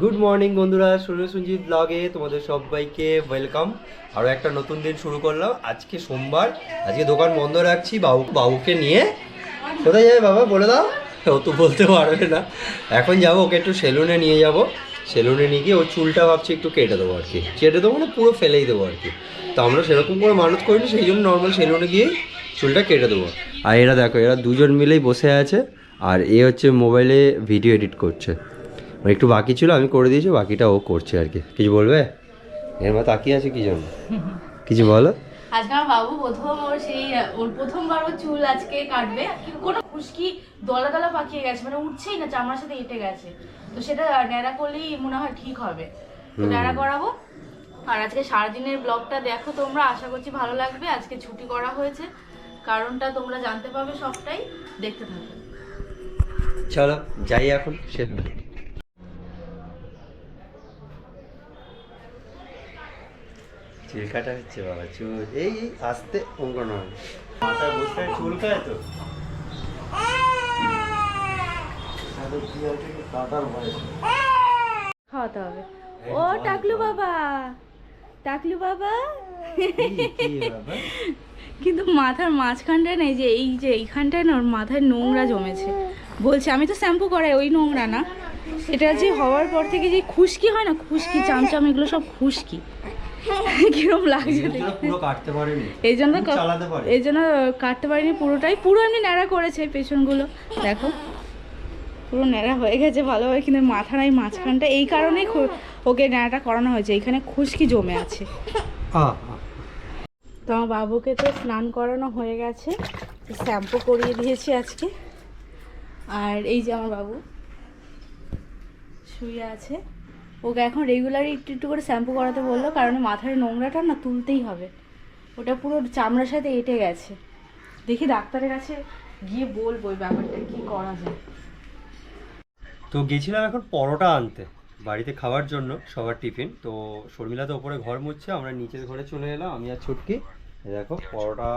Good morning বন্ধুরা। সুনীল সঞ্জিত ব্লগে তোমাদের সবাইকে ওয়েলকাম আরও একটা নতুন দিন শুরু করলাম। আজকে সোমবার। আজকে দোকান বন্ধ রাখছি, বাবু, বাবুকে নিয়ে। কোথায় যাবে বাবা, বলে দাও। ও তো বলতে পারবে না। এখন যাব, ওকে একটু সেলুনে নিয়ে যাব। সেলুনে নিয়ে গিয়ে ওর চুলটা ভাবছি, একটু কেটে দেবো আর কি। কেটে দেবো না, পুরো ফেলেই দেবো আর কি। তো আমরা সেরকম করে মানত করিনি, সেই জন্য নর্মাল সেলুনে গিয়েই চুলটা কেটে দেবো। আর এরা দেখো, এরা দুজন মিলেই বসে আছে। আর এ হচ্ছে মোবাইলে ভিডিও এডিট করছে। একটু বাকি ছিল আমি করে দিয়েছি বাকিটা ও করছে আর কি। কিছু বলবে? এর মা তাকিয়ে আছে কি জন্য? কিছু বলো? আজকে আমার বাবু প্রথম ওর সেই ওর প্রথমবার ওর চুল আজকে কাটবে। কোনো খুশকি দলা দলা পাকিয়ে গেছে মানে উঠছেই না চামড়ার সাথে এঁটে গেছে। তো সেটা ন্যাড়া করলেই মনে হয় ঠিক হবে। তো হুম। ন্যাড়া করাবো। আর আজকে সারাদিনের ব্লগটা দেখো তোমরা আশা করছি ভালো লাগবে। আজকে ছুটি করা হয়েছে কারণটা তোমরা জানতে পারবে সবটাই দেখতে থাকো। চলো যাই এখন সে চুল কাটা হচ্ছে বাবা চুল। এই মাথায় বসে চুল কায় তো? খাওয়াতে হবে। ও টাকলু বাবা। টাকলু বাবা। কিন্তু মাথার মাঝখানটায় নেই যে এই যে এইখানটায় না ওর মাথায় নোংরা জমেছে। বলছে আমি তো শ্যাম্পু করাই ওই নোংরা না। এটা যে হওয়ার পর থেকে যে খুশকি হয় না খুশকি চামচাম এগুলো সব খুশকি। কিরম লাগছে? পুরো কাটতে পারেনি। এই জন্য চালাতে পারে এই জন্য কাটতে পারিনি পুরোটাই। পুরো এমনি ন্যাড়া করেছে পেছনগুলো। দেখো। পুরো ন্যাড়া হয়ে গেছে ভালোভাবে কিন্তু মাথার এই মাঝখানটা এই কারণেই ওকে ন্যাড়াটা করানো হয়েছে। এখানে খুশকি জমে আছে। তো আমার বাবুকে তো স্নান করানো হয়ে গেছে। শ্যাম্পু করিয়ে দিয়েছি আজকে। আর এই যে আমার বাবু শুয়ে আছে। ওকে এখন রেগুলারই একটু একটু করে শ্যাম্পু করাতে বলল, কারণ মাথার নোংরাটা না তুলতেই হবে। ওটা পুরো চামড়ার সাথে এঁটে গেছে। দেখি ডাক্তারের কাছে গিয়ে বলব ওই ব্যাপারটা, কি করা যায়। তো গেছিলাম এখন পরোটা আনতে, বাড়িতে খাওয়ার জন্য সবার টিফিন। তো শর্মিলা তো ওপরে ঘর মুছছে, আমরা নিচের ঘরে চলে এলাম, আমি আর ছুটকি। দেখো পরোটা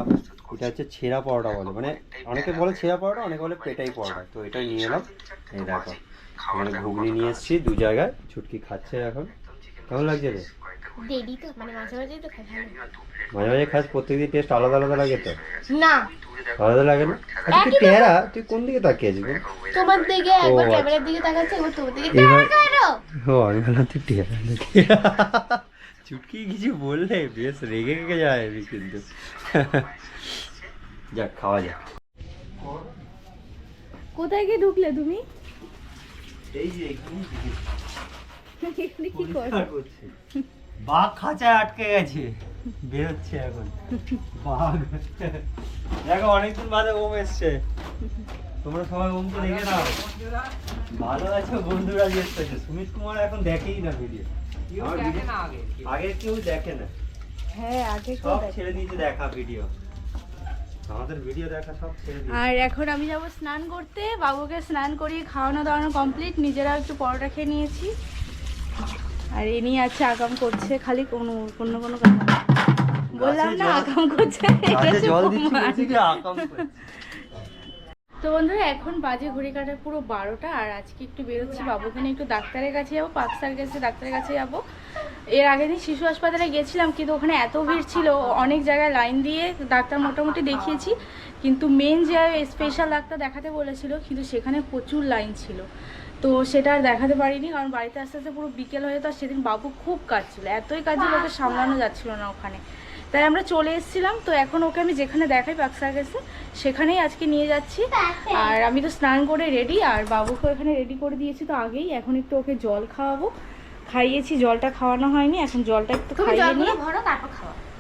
এটা হচ্ছে ছেঁড়া পরোটা বলে। মানে অনেকে বলে ছেঁড়া পরোটা অনেকে বলে পেটাই পরোটা। তো এটাই নিয়ে এলাম। এই দেখো মানে ঘুগনি নিয়ে এসেছি দু জায়গায়। ছুটকি খাচ্ছে এখন। কেমন লাগছে রে? মানে মাঝে মাঝে খাস প্রত্যেকদিন টেস্ট আলাদা আলাদা লাগে তো। না। আলাদা লাগে না? আচ্ছা তুই টেরা তুই কোন দিকে তাকিয়ে আছিস তোমার দিকে একবার আচ্ছা। ক্যামেরার দিকে তাকাচ্ছে একবার তোমার দিকে এইবার- ও আমি ভাবলাম তুই টেরা চুটকি কিছু বললে বেশ রেগে রেগে যায় আমি কিন্তু। যাক খাওয়া যাক। কোথায় গিয়ে ঢুকলে তুমি? এই যে এখানে এখানে কি করছে? বাঘ খাঁচায় আটকে গেছে। বেরোচ্ছে এখন। বাঘ। দেখো অনেকদিন বাদে ওম এসছে। তোমরা সবাই ওমকে দেখে নাও। ভালো আছে বন্ধুরা জিজ্ঞেস করছে সুমিত কুমার এখন দেখেই না ভিডিও আগে কেউ দেখে না। হ্যাঁ আগে সব ছেড়ে দিয়েছে দেখা ভিডিও। আমাদের ভিডিও দেখা সব ছেড়ে দিয়েছে। আর এখন আমি যাব স্নান করতে। বাবুকে স্নান করিয়ে খাওয়ানো দাওয়ানো কমপ্লিট। নিজেরা একটু পরোটা খেয়ে নিয়েছি। আর এ নিয়ে আছে আগাম করছে। খালি কোনো কোনো কোনো কাজ বললাম না আগাম করছে। জল দিচ্ছি আকাম করছে। তো বন্ধুরা, এখন বাজে ঘড়ি কাটার পুরো বারোটা, আর আজকে একটু বেরোচ্ছি বাবুকে নিয়ে একটু ডাক্তারের কাছে যাব পাকসার কাছে, ডাক্তারের কাছে যাব। এর আগে দিন শিশু হাসপাতালে গেছিলাম, কিন্তু ওখানে এত ভিড় ছিল, অনেক জায়গায় লাইন দিয়ে ডাক্তার মোটামুটি দেখিয়েছি, কিন্তু মেন যে স্পেশাল ডাক্তার দেখাতে বলেছিল, কিন্তু সেখানে প্রচুর লাইন ছিল। তো সেটা আর দেখাতে পারিনি, কারণ বাড়িতে আস্তে আস্তে পুরো বিকেল হয়ে যেত, আর সেদিন বাবু খুব কাজ ছিল এতই কাজে ওকে সামলানো যাচ্ছিল না ওখানে। তাই আমরা চলে এসেছিলাম। তো এখন ওকে আমি যেখানে দেখাই পাকসার কাছে সেখানেই আজকে নিয়ে যাচ্ছি। আর আমি তো স্নান করে রেডি আর বাবুকে এখানে রেডি করে দিয়েছি তো আগেই। এখন একটু ওকে জল খাওয়াবো। খাইয়েছি জলটা খাওয়ানো হয়নি এখন জলটা একটু খাইয়ে নিয়ে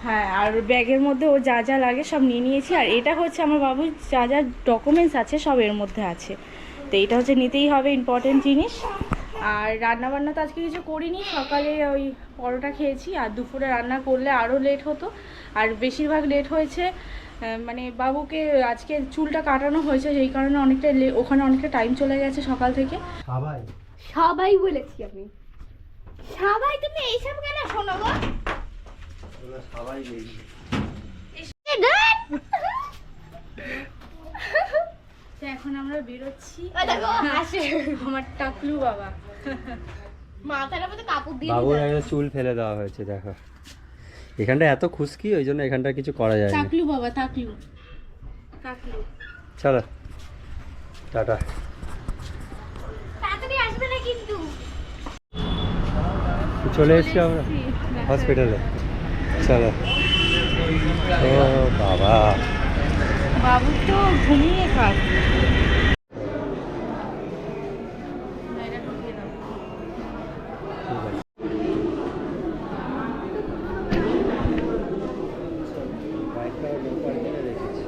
হ্যাঁ আর ব্যাগের মধ্যে ও যা যা লাগে সব নিয়ে নিয়েছি। আর এটা হচ্ছে আমার বাবুর যা যা ডকুমেন্টস আছে সব এর মধ্যে আছে। তো এটা হচ্ছে নিতেই হবে ইম্পর্টেন্ট জিনিস। আর রান্না বান্না তো আজকে কিছু করিনি সকালে ওই পরোটা খেয়েছি আর দুপুরে রান্না করলে আরও লেট হতো। আর বেশিরভাগ লেট হয়েছে মানে বাবুকে আজকে চুলটা কাটানো হয়েছে সেই কারণে অনেকটা লে- ওখানে অনেকটা টাইম চলে গেছে সকাল থেকে। সবাই? সবাই বলেছি আমি। সবাই তুমি এইসব কেন শোনো গো? সবাই। এখন আমরা বেরোচ্ছি। ও দেখো হাসে আমার টাকলু বাবা। মাথার মধ্যে কাপড় দিয়ে চুল ফেলে দেওয়া হয়েছে দেখো। এখানটা এত খুশকি ওই জন্য এখানটা কিছু করা যায় না বাবা চলো। টাটা। তাড়াতাড়ি আসবে না কিন্তু। চলে এসছি আমরা হসপিটালে। চলো। ও বাবা। বাবু তো ঘুমিয়ে খাক ঠিক আছে বাইকটা লোকাল করে রেখেছি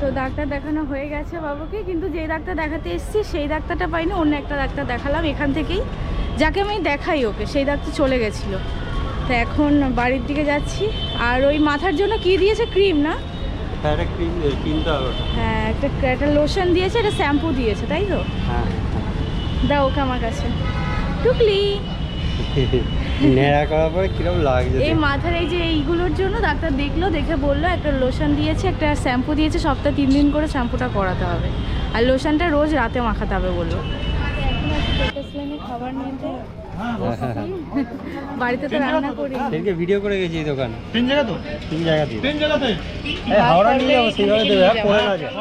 তো ডাক্তার দেখানো হয়ে গেছে বাবুকে কিন্তু যেই ডাক্তার দেখাতে এসেছি সেই ডাক্তারটা পাইনি অন্য একটা ডাক্তার দেখালাম এখান থেকেই। যাকে আমি দেখাই ওকে সেই ডাক্তার চলে গেছিল। তো এখন বাড়ির দিকে যাচ্ছি। আর ওই মাথার জন্য কি দিয়েছে? ক্রিম না? হ্যাঁ একটা। হ্যাঁ একটা একটা লোশন দিয়েছে একটা শ্যাম্পু দিয়েছে তাই তো? হ্যাঁ। দাও ওকে আমার কাছে। টুকলি। নেড়া করার পরে কীরকম লাগছে এই মাথার এই যে এইগুলোর জন্য ডাক্তার দেখল দেখে বলল একটা লোশন দিয়েছে একটা শ্যাম্পু দিয়েছে সপ্তাহে তিন দিন করে শ্যাম্পুটা করাতে হবে। আর লোশনটা রোজ রাতে মাখাতে হবে বলল। খাবার নিতে বাড়িতে তো রান্না করি। ভিডিও করে গেছি এই দোকান। তিন জায়গা তো? তিন জায়গা দিয়ে। তিন জায়গাতে? এই হাওড়া নিয়ে যাব সেইভাবে দেবে হ্যাঁ পড়ে না যায়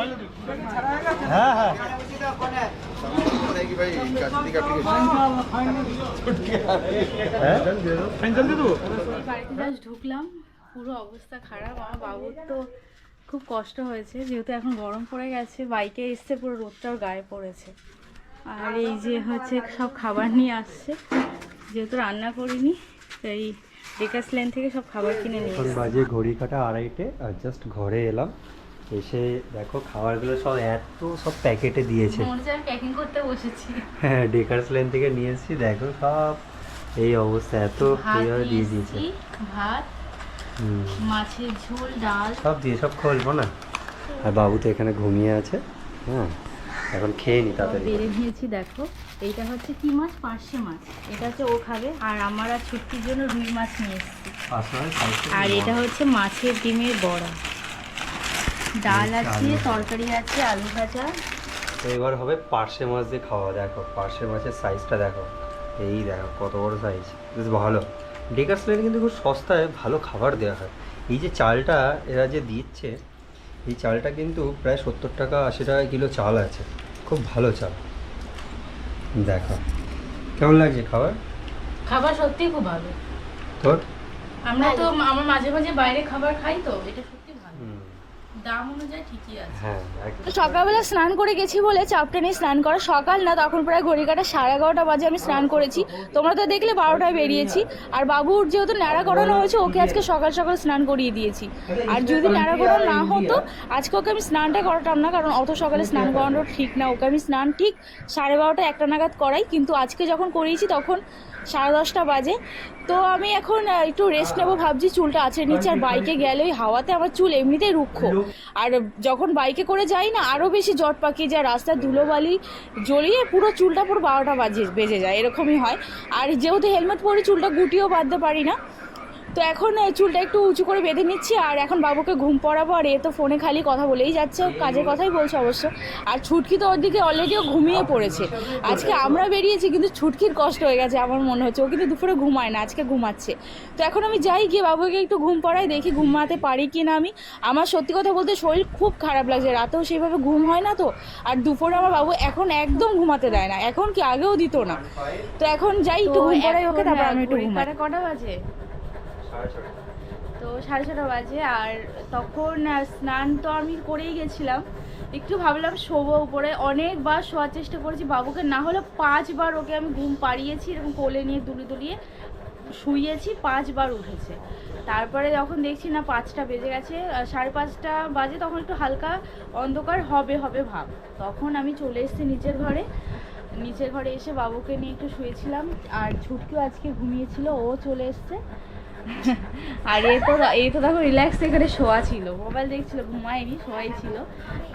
হ্যাঁ হ্যাঁ। হ্যাঁ? ঢুকলাম পুরো অবস্থা খারাপ। আমার বাবুর তো খুব কষ্ট হয়েছে যেহেতু এখন গরম পড়ে গেছে বাইকে এসছে পুরো রোদটাও গায়ে পড়েছে। আর এই যে হচ্ছে সব খাবার নিয়ে আসছে যেহেতু রান্না করিনি তাই ডেকাস লেন থেকে সব খাবার কিনে নিয়ে এখন বাজে ঘড়ি কাটা আড়াইটে আর জাস্ট ঘরে এলাম। এসে দেখো খাবারগুলো সব এত সব প্যাকেটে দিয়েছে। হচ্ছে আমি প্যাকিং করতে বসেছি। হ্যাঁ ডেকার্স লেন থেকে নিয়ে এসেছি দেখো সব এই অবস্থা এত এইভাবে দিয়ে দিয়েছে। ভাত মাছের ঝোল ডাল। সব দিয়ে সব খুলবো না? আর বাবু তো এখানে ঘুমিয়ে আছে হ্যাঁ এখন খেয়ে নি তাড়াতাড়ি বেড়ে নিয়েছি দেখো। এইটা হচ্ছে কি মাছ? পার্শে মাছ। এটা হচ্ছে ও খাবে আর আমার আর ছুটির জন্য রুই মাছ নিয়ে এসেছি। আর এটা হচ্ছে মাছের ডিমের বড়া। ডাল আছে তরকারি আছে আলু ভাজা। তো এবার হবে পার্শে মাছ দিয়ে খাওয়া দেখো পার্শে মাছের সাইজটা দেখো। এই দেখো কত বড় সাইজ বেশ ভালো। ডেকার্স লেনে কিন্তু খুব সস্তায় ভালো খাবার দেওয়া হয়। এই যে চালটা এরা যে দিচ্ছে এই চালটা কিন্তু প্রায় সত্তর টাকা আশি টাকা কিলো চাল আছে। খুব ভালো চাল। দেখো কেমন লাগছে খাবার? খাবার সত্যি খুব ভালো। তোর? আমরা তো আমার মাঝে মাঝে বাইরে খাবার খাই তো এটা দাম অনুযায়ী ঠিকই আছে। হ্যাঁ সকালবেলা স্নান করে গেছি বলে চাপটা নিয়ে স্নান করা সকাল না তখন প্রায় ঘড়ি কাটা সাড়ে এগারোটা বাজে আমি স্নান করেছি। তোমরা তো দেখলে বারোটায় বেরিয়েছি। আর বাবুর যেহেতু ন্যাড়া করানো হয়েছে ওকে আজকে সকাল সকাল স্নান করিয়ে দিয়েছি। আর যদি ন্যাড়া করানো না হতো আজকে ওকে আমি স্নানটা করাতাম না কারণ অত সকালে স্নান করানো ঠিক না। ওকে আমি স্নান ঠিক সাড়ে বারোটা একটা নাগাদ করাই কিন্তু আজকে যখন করিয়েছি তখন সাড়ে দশটা বাজে। তো আমি এখন একটু রেস্ট নেব ভাবছি, চুলটা আছে নিচে, আর বাইকে গেলে ওই হাওয়াতে আমার চুল এমনিতেই রুক্ষ। আর যখন বাইকে করে যাই না আরও বেশি জট পাকিয়ে যায়, রাস্তার ধুলোবালি জ্বলিয়ে পুরো চুলটা পুরো বারোটা বাজে, বেজে যায়, এরকমই হয়। আর যেহেতু হেলমেট পরে চুলটা গুটিও বাঁধতে পারি না তো এখন চুলটা একটু উঁচু করে বেঁধে নিচ্ছি আর এখন বাবুকে ঘুম পড়াবো আর এ তো ফোনে খালি কথা বলেই যাচ্ছে কাজের কথাই বলছে অবশ্য। আর ছুটকি তো ওর দিকে অলরেডিও ঘুমিয়ে পড়েছে। আজকে আমরা বেরিয়েছি কিন্তু ছুটকির কষ্ট হয়ে গেছে আমার মনে হচ্ছে। ও কিন্তু দুপুরে ঘুমায় না আজকে ঘুমাচ্ছে। তো এখন আমি যাই গিয়ে বাবুকে একটু ঘুম পড়াই দেখি ঘুমাতে পারি কি না আমি। আমার সত্যি কথা বলতে শরীর খুব খারাপ লাগছে রাতেও সেইভাবে ঘুম হয় না তো। আর দুপুরে আমার বাবু এখন একদম ঘুমাতে দেয় না এখন কি আগেও দিত না। তো এখন যাই একটু ঘুম পড়াই ওকে তারপর আমি একটু ঘুমাই। কটা বাজে? তো সাড়ে ছটা বাজে, আর তখন স্নান তো আমি করেই গেছিলাম। একটু ভাবলাম শোবো উপরে। অনেকবার শোয়ার চেষ্টা করেছি বাবুকে, না হলে পাঁচবার ওকে আমি ঘুম পাড়িয়েছি, এরকম কোলে নিয়ে দুলিয়ে দুলিয়ে শুইয়েছি পাঁচবার উঠেছে। তারপরে যখন দেখছি না পাঁচটা বেজে গেছে সাড়ে পাঁচটা বাজে, তখন একটু হালকা অন্ধকার হবে হবে ভাব। তখন আমি চলে এসেছি নিচের ঘরে। নিচের ঘরে এসে বাবুকে নিয়ে একটু শুয়েছিলাম। আর ছুটকিও আজকে ঘুমিয়েছিল, ও চলে এসছে। আর এ তো এই তো দেখো রিল্যাক্স এখানে শোয়া ছিল। মোবাইল দেখছিল, ঘুমায়নি, শোয়াই ছিল।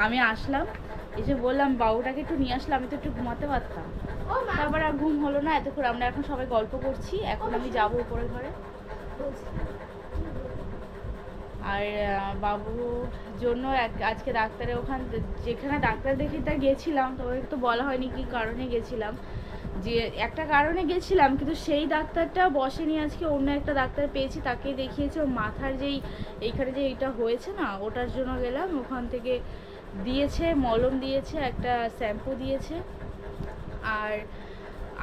আমি আসলাম, এসে বললাম, বাবুটাকে একটু নিয়ে আসলাম, আমি তো একটু ঘুমাতে পারতাম। তারপর আর ঘুম হলো না, এতক্ষণ আমরা এখন সবাই গল্প করছি, এখন আমি যাব উপরে ঘরে। আর বাবুর জন্য আজকে ডাক্তারে ওখান, যেখানে ডাক্তার দেখি তা গেছিলাম তো একটু বলা হয়নি কি কারণে গেছিলাম। যে একটা কারণে গেছিলাম, কিন্তু সেই ডাক্তারটা বসেনি আজকে, অন্য একটা ডাক্তার পেয়েছি তাকেই দেখিয়েছে, ওর মাথার যেই, এইখানে যে এইটা হয়েছে না, ওটার জন্য গেলাম, ওখান থেকে দিয়েছে, মলম দিয়েছে, একটা শ্যাম্পু দিয়েছে, আর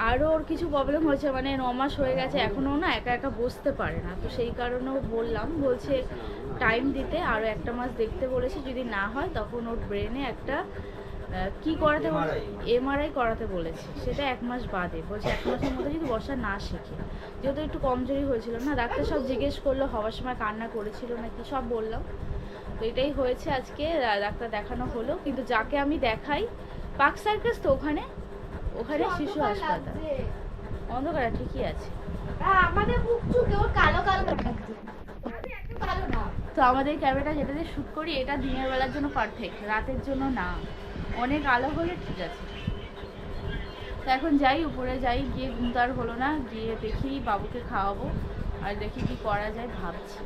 আরও ওর কিছু প্রবলেম হয়েছে মানে ন মাস হয়ে গেছে এখনও না একা একা বসতে পারে না, তো সেই কারণেও বললাম, বলছে টাইম দিতে, আরও একটা মাস দেখতে বলেছে, যদি না হয়, তখন ওর ব্রেনে একটা কি করাতে এমআরআই করাতে বলেছে। সেটা এক মাস বাদে। বলছে এক মাসের মধ্যে যদি বসা না শেখে। যেহেতু একটু কমজোরি হয়েছিল না ডাক্তার সব জিজ্ঞেস করল হওয়ার সময় কান্না করেছিল নাকি সব বললাম তো এটাই হয়েছে আজকে ডাক্তার দেখানো হলো। কিন্তু যাকে আমি দেখাই পার্ক সার্কাস তো ওখানে ওখানে শিশু হাসপাতাল। অন্ধকার ঠিকই আছে। আমাদের কালো কালো তো আমাদের ক্যামেরাটা যেটা দিয়ে শ্যুট করি এটা দিনের বেলার জন্য পারফেক্ট রাতের জন্য না। অনেক আলো হলে ঠিক আছে। তো এখন যাই, উপরে যাই, গিয়ে ঘুম তো আর হলো না, গিয়ে দেখি বাবুকে খাওয়াবো, আর দেখি কি করা যায়, ভাবছি।